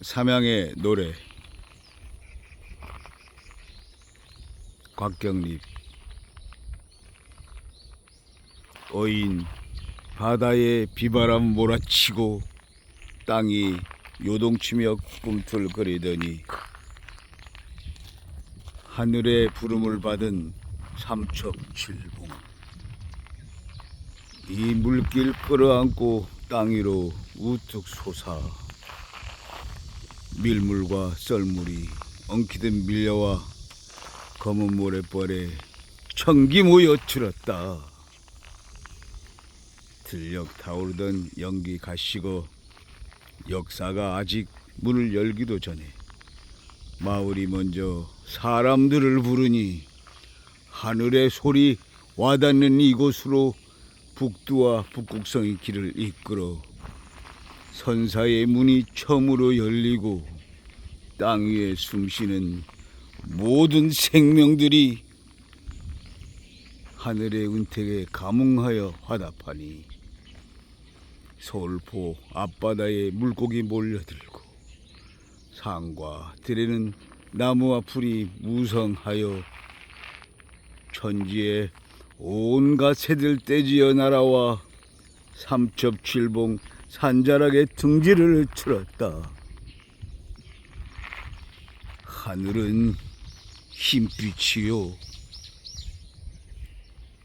삼양의 노래. 곽경립. 어인 바다에 비바람 몰아치고 땅이 요동치며 꿈틀거리더니 하늘의 부름을 받은 삼척칠봉. 이 물길 끌어안고 땅 위로 우뚝 솟아 밀물과 썰물이 엉키듯 밀려와 검은 모래벌에 청기 모여 들었다. 들녘 타오르던 연기 가시고 역사가 아직 문을 열기도 전에 마을이 먼저 사람들을 부르니 하늘의 소리 와닿는 이곳으로 북두와 북극성의 길을 이끌어 선사의 문이 처음으로 열리고 땅 위에 숨쉬는 모든 생명들이 하늘의 은택에 감흥하여 화답하니 서울포 앞바다에 물고기 몰려들고 산과 들에는 나무와 풀이 무성하여 천지에 온갖 새들 떼지어 날아와 삼첩칠봉 산자락에 등지를 틀었다. 하늘은 흰빛이요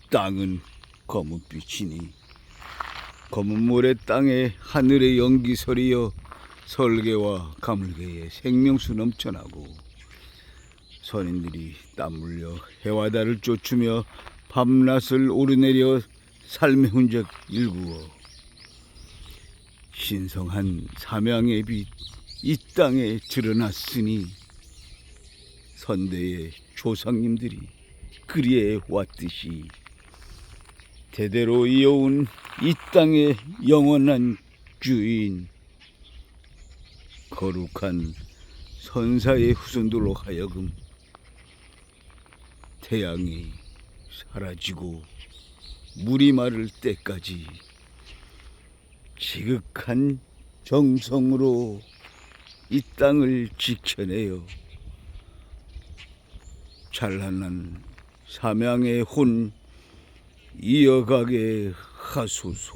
땅은 검은빛이니 검은 모래 땅에 하늘의 연기설이여 설계와 가물게에 생명수 넘쳐나고 선인들이 땀 흘려 해와 달을 쫓으며 밤낮을 오르내려 삶의 흔적 일구어 신성한 삼양의 빛 이 땅에 드러났으니 선대의 조상님들이 그리해 왔듯이 대대로 이어온 이 땅의 영원한 주인 거룩한 선사의 후손들로 하여금 태양이 사라지고 물이 마를 때까지 지극한 정성으로 이 땅을 지켜내요. 찬란한 삼양의 혼 이어가게 하소서.